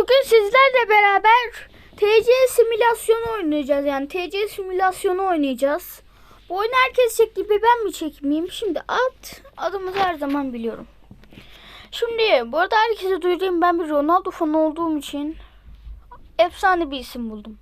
bugün sizlerle beraber TC simülasyonu oynayacağız. Yani TC simülasyonu oynayacağız. Bu oyunu herkes çekti bir ben mi çekmeyeyim? Şimdi at adımızı her zaman biliyorum. Şimdi bu arada herkese duyurayım ben bir Ronaldo fanı olduğum için efsane bir isim buldum.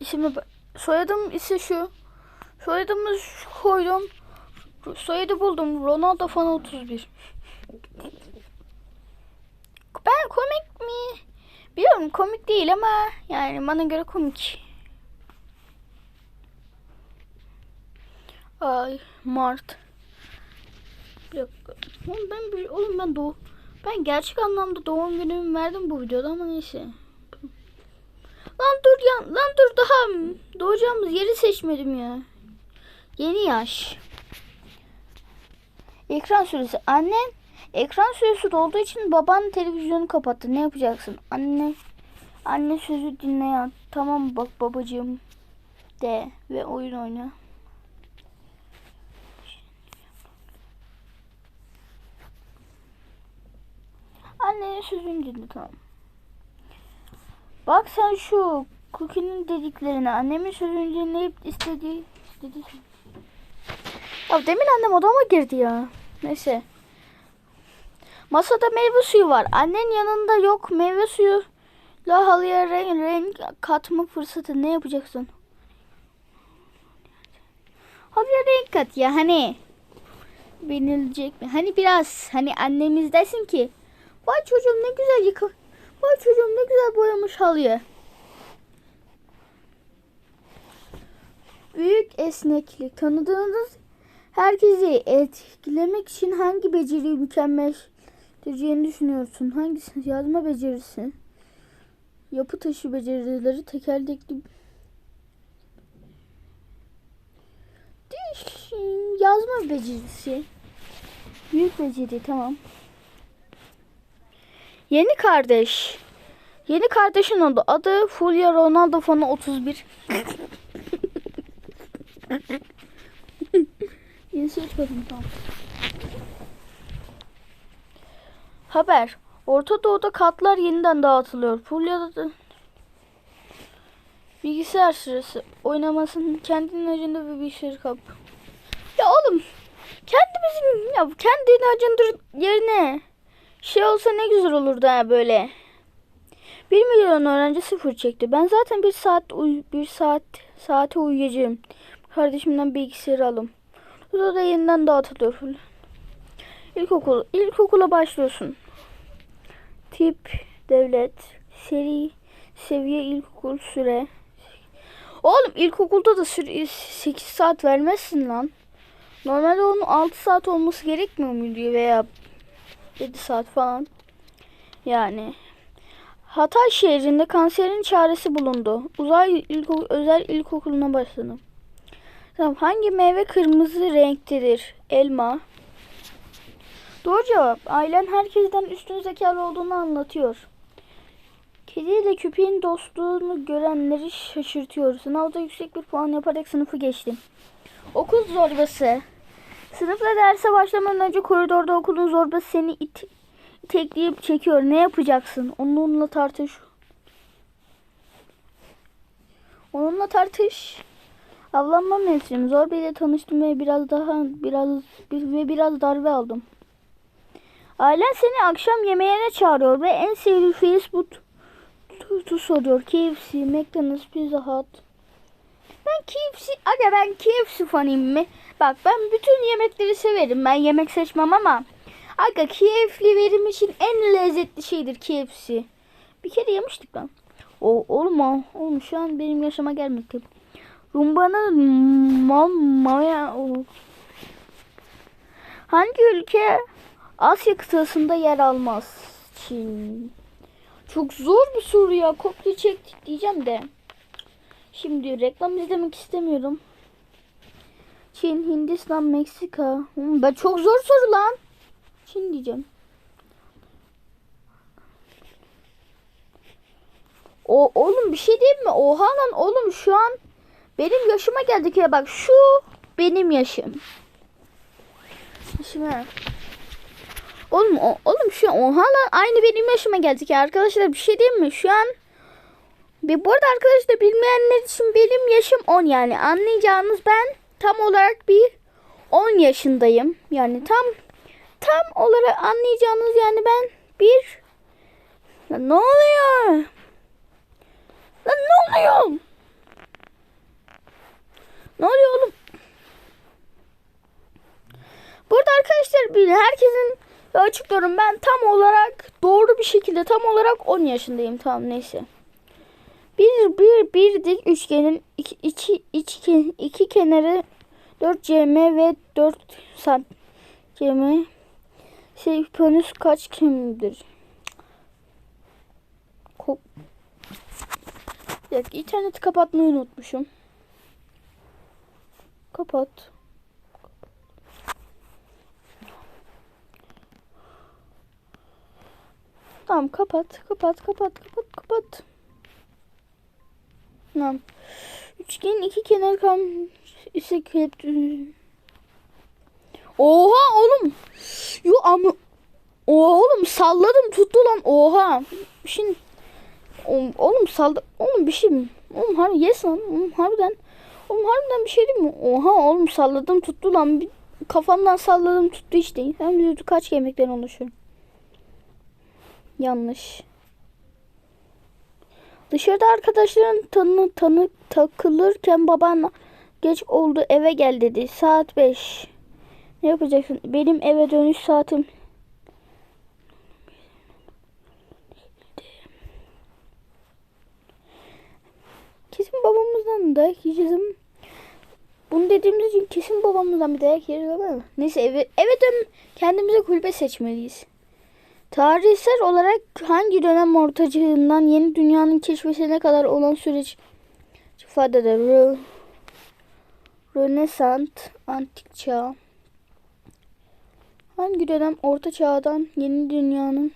İsmi soyadım ise şu. Soyadımı koydum. Soyadı buldum. Ronaldo fan 31. Ben komik mi? Biliyorum komik değil ama yani bana göre komik. Ay Mart. Bir. Oğlum ben bir, oğlum ben doğ ben gerçek anlamda doğum günümü verdim bu videoda ama neyse. Lan dur ya lan dur daha doğacağımız yeri seçmedim ya. Yeni yaş. Ekran süresi. Annen ekran süresi dolduğu için baban televizyonu kapattı. Ne yapacaksın? Anne anne sözü dinle ya. Tamam bak babacığım de ve oyun oyna. Annenin sözünü dinle tamam. Bak sen şu Cookie'nin dediklerine annemin sözünü dinleyip istediği istediği Ya demin annem odama girdi ya. Neyse. Masada meyve suyu var. Annen yanında yok. Meyve suyu la halıya renk, renk katma fırsatı ne yapacaksın? Halıya renk kat ya hani. Benilecek mi? Hani biraz hani annemiz desin ki Vay çocuğum ne güzel yıka. Vay çocuğum ne güzel boyamış halıyı. Büyük esneklik. Tanıdığınız herkesi etkilemek için hangi beceriyi mükemmelleştireceğini düşünüyorsun? Hangisi? Yazma becerisi. Yapı taşı becerileri tekerlekli. Yazma becerisi. Büyük beceri tamam. Yeni kardeş. Yeni kardeşin oldu. Adı Fulya Ronaldo Fonu 31. Yenisi açmadım tamam. Haber. Orta Doğu'da katlar yeniden dağıtılıyor. Fulya'da da bilgisayar sırası oynamasının kendinin acında bir bilgisayarı kap. Ya oğlum kendimizin ya kendini acındır yerine şey olsa ne güzel olurdu ha böyle. Bir milyon öğrenci sıfır çekti. Ben zaten bir saat uy bir saat saate uyuyacağım. Kardeşimden bilgisayarı alım. Bu da yeniden dağıtılıyor. İlkokul. İlkokula başlıyorsun. Tip, devlet, seri, seviye, ilkokul, süre. Oğlum ilkokulda da süre 8 saat vermezsin lan. Normalde onun 6 saat olması gerekmiyor muydu veya 7 saat falan. Yani Hatay şehrinde kanserin çaresi bulundu. Uzay ilko özel ilkokuluna başladım. Tamam. Hangi meyve kırmızı renktedir? Elma. Doğru cevap. Ailen herkesten üstün zekalı olduğunu anlatıyor. Kedi ile köpeğin dostluğunu görenleri şaşırtıyor. Sınavda yüksek bir puan yaparak sınıfı geçtim. Okul zorbası. Sınıfta derse başlamadan önce koridorda okulun zorbası seni it itekleyip çekiyor. Ne yapacaksın? Onunla tartış. Onunla tartış. Avlanma mevsim. Zorba ile tanıştım ve biraz daha biraz bir, ve biraz darbe aldım. Ailen seni akşam yemeğine çağırıyor ve en sevdiğin fast food tu soruyor. KFC, McDonald's, Pizza Hut. Ben KFC, aga ben KFC fanıyım? Bak ben bütün yemekleri severim. Ben yemek seçmem ama aga KFC benim için en lezzetli şeydir KFC. Bir kere yemiştik ben. O oğlum o, oğlum şu an benim yaşama gelmedi. Rumba'nın mama Hangi ülke Asya kıtasında yer almaz? Çin. Çok zor bir soru ya. Kopya çektik diyeceğim de. Şimdi reklam izlemek istemiyorum. Çin, Hindistan, Meksika. Hmm, ben çok zor soru lan. Çin diyeceğim. O oğlum bir şey diyeyim mi? Oha lan oğlum şu an benim yaşıma geldik ya bak şu benim yaşım. Yaşıma. Oğlum o, oğlum şu an oha lan aynı benim yaşıma geldik ya arkadaşlar bir şey diyeyim mi? Şu an bir bu arada arkadaşlar bilmeyenler için benim yaşım 10 yani anlayacağınız ben tam olarak bir 10 yaşındayım. Yani tam tam olarak anlayacağınız yani ben bir Lan ne oluyor? Lan ne oluyor? Ne oluyor oğlum? Burada arkadaşlar bir herkesin açıklıyorum ben tam olarak doğru bir şekilde tam olarak 10 yaşındayım tamam neyse. Bir bir bir dik üçgenin iki, iki, iki, iki kenarı 4 cm ve 4 sant cm hipotenüs kaç kimdir? Ko bir dakika interneti kapatmayı unutmuşum. Kapat. Tamam kapat, kapat, kapat, kapat, kapat. Tamam. Üçgenin iki kenar kam ise hep Oha oğlum. Yo ama oğlum salladım tuttu lan. Oha. Şimdi oğlum, oğlum saldı. Oğlum bir şey mi? Oğlum harbi yes lan. Oğlum harbiden. Oğlum harbiden bir şey değil mi? Oha oğlum salladım tuttu lan. Bir, kafamdan salladım tuttu işte. Hem de kaç kemikten oluşuyor. Yanlış. Dışarıda arkadaşların tanı tanı takılırken baban geç oldu eve gel dedi. Saat 5. Ne yapacaksın? Benim eve dönüş saatim. Kesin babamızdan dayak yiyeceğiz Bunu dediğimiz için kesin babamızdan bir dayak yeriz ama neyse eve, eve dön kendimize kulübe seçmeliyiz. Tarihsel olarak hangi dönem ortacılığından yeni dünyanın keşfine kadar olan süreç ifade eder? Rö Rönesans, antik çağ. Hangi dönem orta çağdan yeni dünyanın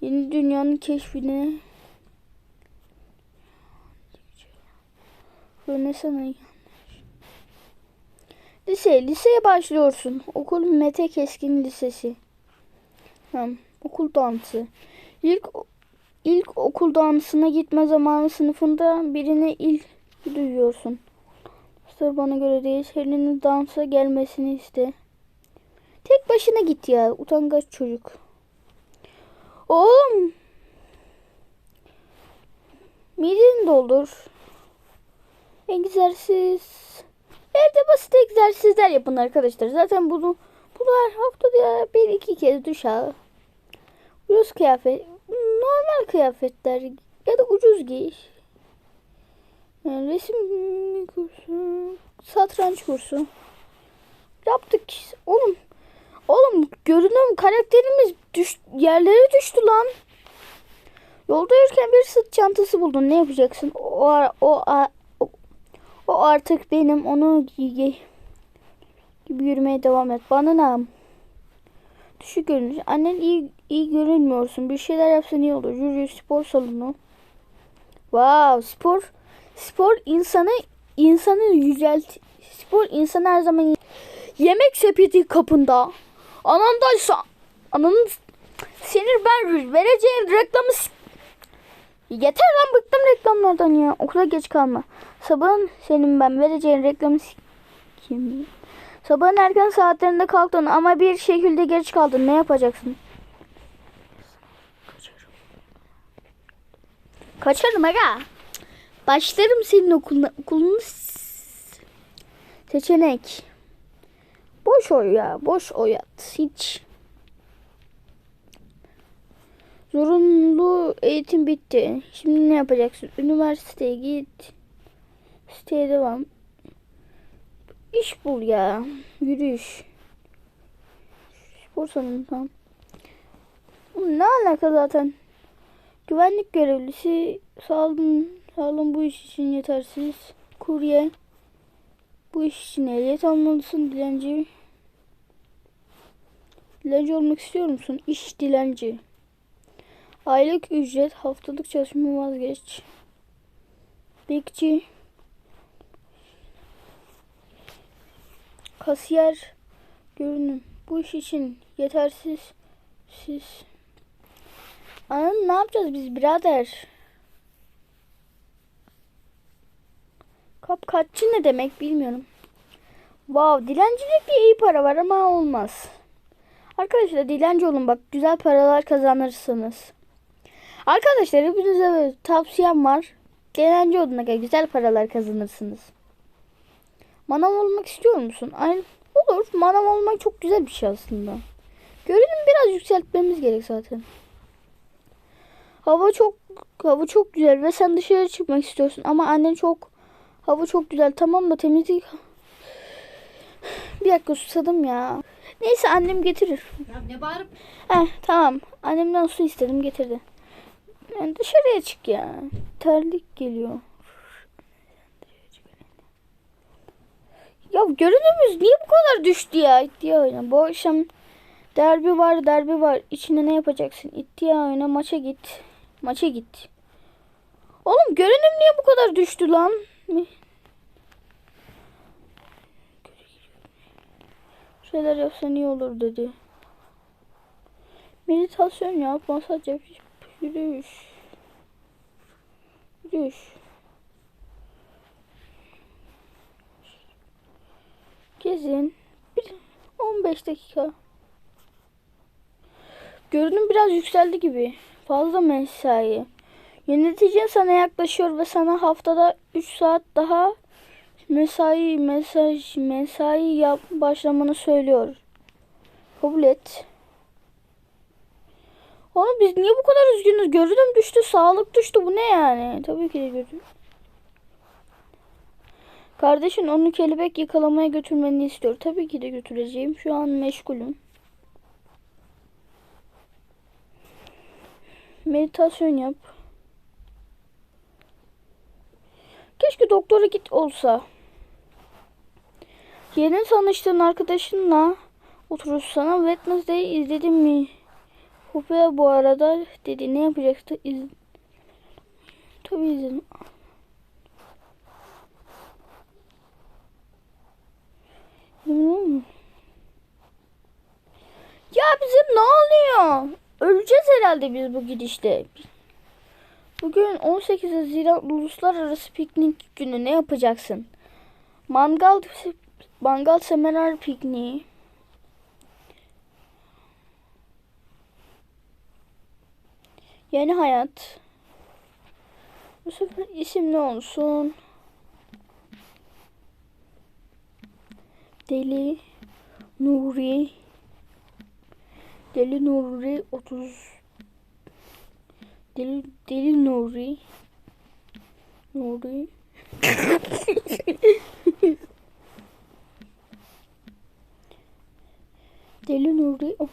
yeni dünyanın keşfine Rönesans Lise, liseye başlıyorsun. Okul Mete Keskin Lisesi. Hem okul dansı. İlk ilk okul dansına gitme zamanı sınıfında birine ilk duyuyorsun. Sır bana göre değil. Selin'in dansa gelmesini iste. Tek başına git ya. Utangaç çocuk. Oğlum. Mideni doldur. Egzersiz. Evde basit egzersizler yapın arkadaşlar. Zaten bunu bunlar haftada bir iki kez al. Ucuz kıyafet. Normal kıyafetler ya da ucuz giy. Yani resim kursu, satranç kursu. Yaptık. Oğlum, oğlum görünüm karakterimiz düş, yerlere düştü lan. Yolda yürürken bir sırt çantası buldun. Ne yapacaksın? O o o, o artık benim. Onu giy gibi yürümeye devam et. Bana ne? Düşük görünüş. Annen iyi iyi görünmüyorsun. Bir şeyler yapsan iyi olur. Yürü spor salonu. Wow, spor spor insanı insanı yücelt. Spor insan her zaman yemek sepeti kapında. Anandaysa ananın senin ben vereceğin reklamı Yeter lan bıktım reklamlardan ya. Okula geç kalma. Sabahın senin ben vereceğin reklamı kim? Sabahın erken saatlerinde kalktın ama bir şekilde geç kaldın. Ne yapacaksın? Kaçarım. Kaçarım aga. Başlarım senin okuluna. Okulunu seçenek. Boş oy ya. Boş oyat. Hiç. Zorunlu eğitim bitti. Şimdi ne yapacaksın? Üniversiteye git. Siteye devam. İş bul ya. Yürüyüş. Spor salonu Ne alaka zaten? Güvenlik görevlisi sağlığın, sağlığın bu iş için yetersiz. Kurye. Bu iş için ehliyet almalısın dilenci. Dilenci olmak istiyor musun? İş dilenci. Aylık ücret, haftalık çalışma vazgeç. Bekçi. Kasiyer. Görünüm. Bu iş için yetersiz. Siz. Anladın ne yapacağız biz birader? Kapkaççı ne demek bilmiyorum. Wow, dilencilikte iyi para var ama olmaz. Arkadaşlar dilenci olun bak güzel paralar kazanırsınız. Arkadaşlar hepinize tavsiyem var. Dilenci olun güzel paralar kazanırsınız. Manav olmak istiyor musun? Ay, olur. Manav olmak çok güzel bir şey aslında. Görünüm biraz yükseltmemiz gerek zaten. Hava çok hava çok güzel ve sen dışarı çıkmak istiyorsun ama annen çok hava çok güzel tamam da temizlik bir dakika susadım ya. Neyse annem getirir. Ya ne bağırıp Heh, tamam. Annemden su istedim getirdi. Yani dışarıya çık ya. Terlik geliyor. Ya görünümüz niye bu kadar düştü ya? İddia oyna. Bu akşam derbi var derbi var. İçine ne yapacaksın? İddia oyna maça git. Maça git. Oğlum görünüm niye bu kadar düştü lan? Şeyler yapsan iyi olur dedi. Meditasyon yap, masaj yap, yürüyüş. Yürüyüş. Gezin. Bir 15 dakika. Görünüm biraz yükseldi gibi. Fazla mesai. Yöneticin sana yaklaşıyor ve sana haftada 3 saat daha mesai mesaj mesai yap başlamanı söylüyor. Kabul et. Oğlum biz niye bu kadar üzgünüz? Görünüm düştü, sağlık düştü. Bu ne yani? Tabii ki de görünüm. Kardeşin onu kelebek yakalamaya götürmeni istiyor. Tabii ki de götüreceğim. Şu an meşgulüm. Meditasyon yap. Keşke doktora git olsa. Yeni tanıştığın arkadaşınla oturursana Wednesday izledin mi? Hope bu arada dedi ne yapacaktı? İz... Tabii izledim. Hmm. Ya bizim ne oluyor? Öleceğiz herhalde biz bu gidişte. Bugün 18 Haziran Uluslararası Piknik Günü ne yapacaksın? Mangal mangal seminar pikniği. Yeni hayat. Bu sefer isim ne olsun? Deli Nuri Deli Nuri 30 Deli Deli Nuri Nuri Deli Nuri of.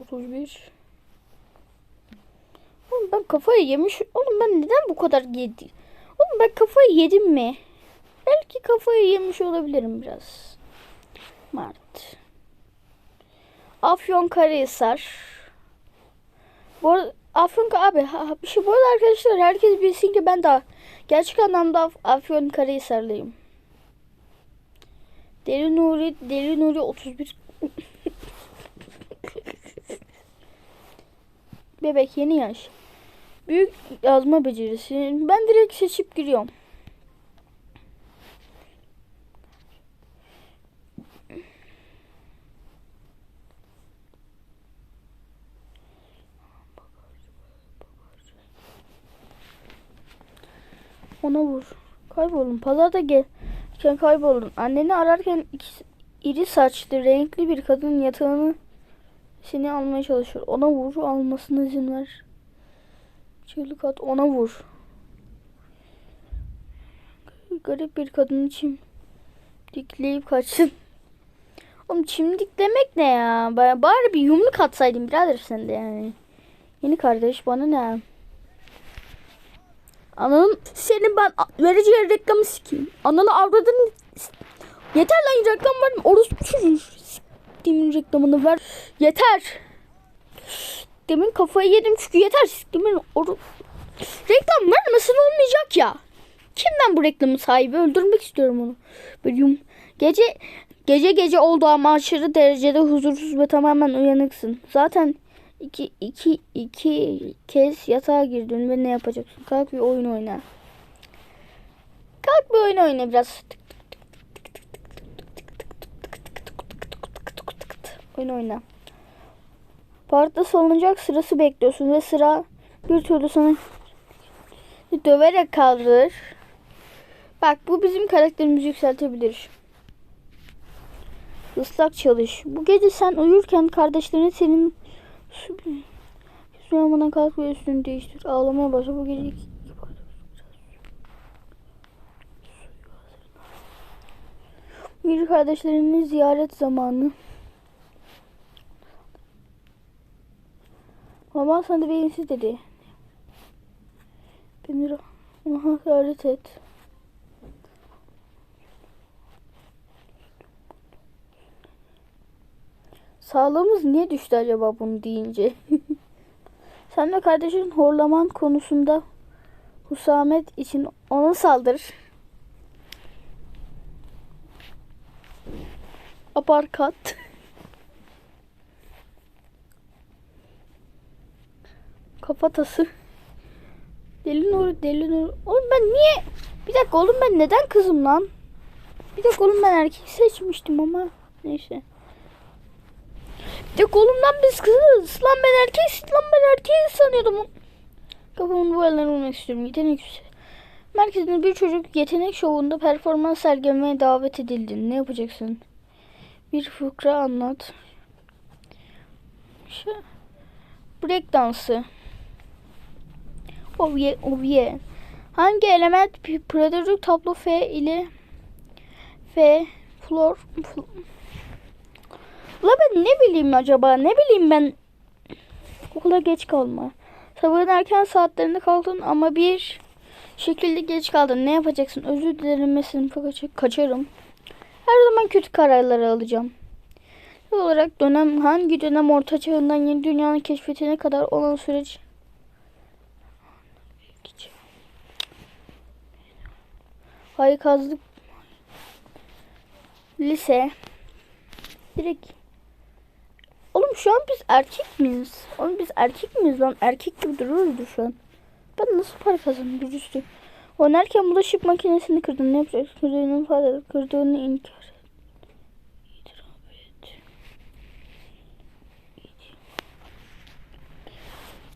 31 Oğlum ben kafayı yemiş. Oğlum ben neden bu kadar yedi? Oğlum ben kafayı yedim mi? Belki kafayı yemiş olabilirim biraz. Mart. Afyon Karahisar. Bu arada Afyon abi ha, bir şey bu arada arkadaşlar herkes bilsin ki ben de gerçek anlamda Af Afyon Karahisarlıyım. Deli Nuri, Deli Nuri 31. Bebek yeni yaş. Büyük yazma becerisi. Ben direkt seçip giriyorum. Ona vur. Kayboldun. Pazarda gel. Sen kayboldun. Anneni ararken iki, iri saçlı, renkli bir kadın yatağını seni almaya çalışıyor. Ona vur. Almasına izin ver. Çığlık at. Ona vur. Garip bir kadın çim dikleyip kaçsın. Oğlum çimdiklemek ne ya? Bari bir yumruk atsaydın birader sen de yani. Yeni kardeş bana ne? Ananın senin ben vereceğin reklamı sikeyim. Ananı avradın. Yeter lan reklam var mı? Orospu çocuğu. Siktiğimin reklamını ver. Yeter. Demin kafayı yedim çünkü yeter. Siktiğimin oru... Reklam vermesin olmayacak ya. Kimden bu reklamın sahibi? Öldürmek istiyorum onu. Yum- Gece gece gece oldu ama aşırı derecede huzursuz ve tamamen uyanıksın. Zaten iki, iki, iki kez yatağa girdin ve ne yapacaksın? Kalk bir oyun oyna. Kalk bir oyun oyna biraz. Oyun oyna. Parkta salınacak sırası bekliyorsun ve sıra bir türlü sana döverek kaldırır. Bak bu bizim karakterimizi yükseltebilir. Islak çalış. Bu gece sen uyurken kardeşlerin senin yanmadan kalk ve üstünü değiştir. Ağlamaya başla. Bu gece iki, iki bardak su. Bir kardeşlerini ziyaret zamanı. Baban sana beyinsiz dedi. Beni ona hakaret et. Sağlığımız niye düştü acaba bunu deyince? Sen ve kardeşin horlaman konusunda Husamet için ona saldır. Aparkat. Kafatası. Deli Nur, Deli Nur. Oğlum ben niye? Bir dakika oğlum ben neden kızım lan? Bir dakika oğlum ben erkek seçmiştim ama. Neyse. Oğlum lan biz kızız. Lan ben erkek, lan ben erkeği sanıyordum. Kafamın bu yerlerine vurmak istiyorum. Yetenek Merkezinde bir çocuk yetenek şovunda performans sergilemeye davet edildin. Ne yapacaksın? Bir fıkra anlat. Şey, break dansı. Yeah, oh yeah. Hangi element bir periyodik tablo F ile F flor fl- La ben ne bileyim acaba? Ne bileyim ben okula geç kalma. Sabahın erken saatlerinde kalktın ama bir şekilde geç kaldın. Ne yapacaksın? Özür dilerim ve sınıfa kaç- kaçarım. Her zaman kötü kararları alacağım. Bu olarak dönem hangi dönem orta çağından yeni dünyanın keşfetine kadar olan süreç Haykazlık lise direkt Oğlum şu an biz erkek miyiz? Oğlum biz erkek miyiz lan? Erkek gibi duruyoruz şu an. Ben nasıl para kazandım üstü? Oynarken bulaşık makinesini kırdın. Ne yapacaksın? Kırdığını ifade et. Kırdığını inkar.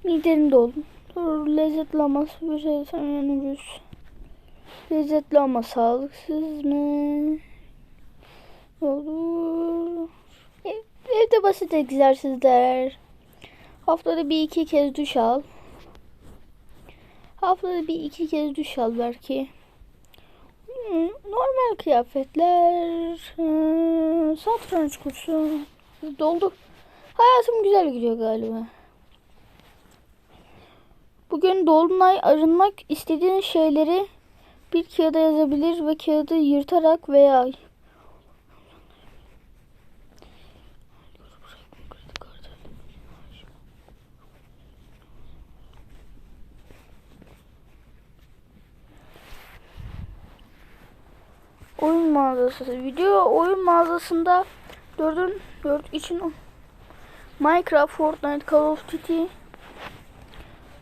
Midenin doldu. Dur, lezzetli ama bir şey sen yanıyoruz. Lezzetli ama sağlıksız mı? Olur. Ev, evde basit egzersizler. Haftada bir iki kez duş al. Haftada bir iki kez duş al belki. Hmm, normal kıyafetler. Hmm, satranç kursu. Doldu. Hayatım güzel gidiyor galiba. Bugün dolunay arınmak istediğin şeyleri bir kağıda yazabilir ve kağıdı yırtarak veya oyun mağazası video oyun mağazasında dördün dört için Minecraft, Fortnite, Call of Duty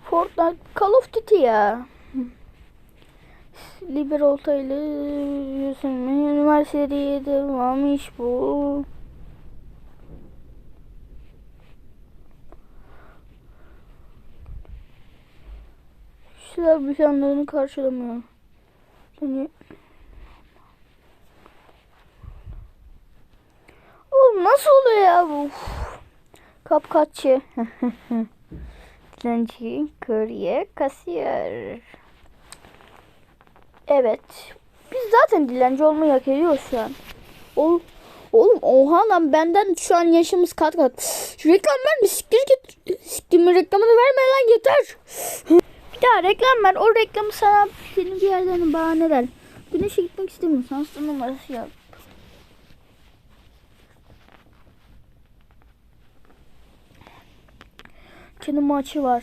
Fortnite, Call of Duty ya. Liber Olta ile üniversitede devam iş bu. Şeyler planlarını karşılamıyor. Yani Nasıl oluyor ya bu? Kapkaççı. Dilenci, kurye, kasiyer. Evet. Biz zaten dilenci olmayı hak ediyoruz şu an. Oğlum, oğlum oha lan benden şu an yaşımız kat kat. Şu reklam verme siktir git. Siktir reklamını verme lan yeter. Bir Ya reklam ver. O reklamı sana senin bir yerden bahaneler. Güneşe gitmek istemiyorsan hasta numarası yap. Kendi maçı var.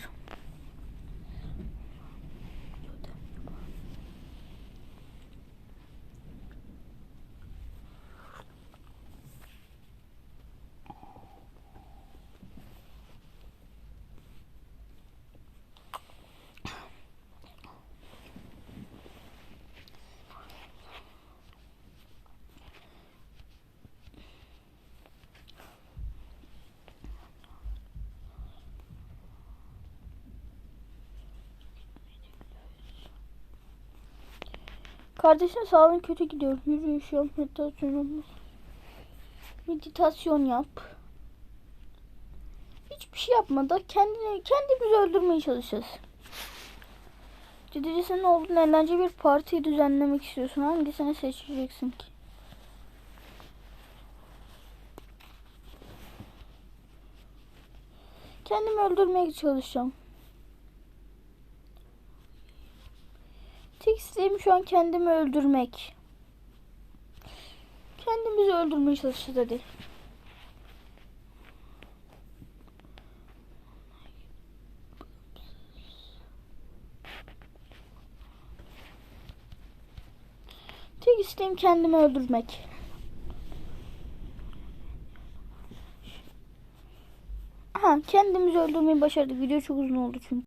Kardeşin sağlığın kötü gidiyor. Yürüyüş yap, meditasyon yap. Meditasyon yap. Hiçbir şey yapma da kendini kendimizi öldürmeye çalışacağız. Ciddi senin olduğun eğlenceli bir parti düzenlemek istiyorsun. Hangisini seçeceksin ki? Kendimi öldürmeye çalışacağım. Tek isteğim şu an kendimi öldürmek. Kendimizi öldürmeye çalışacağız hadi. Tek isteğim kendimi öldürmek. Aha kendimizi öldürmeyi başardık. Video çok uzun oldu çünkü.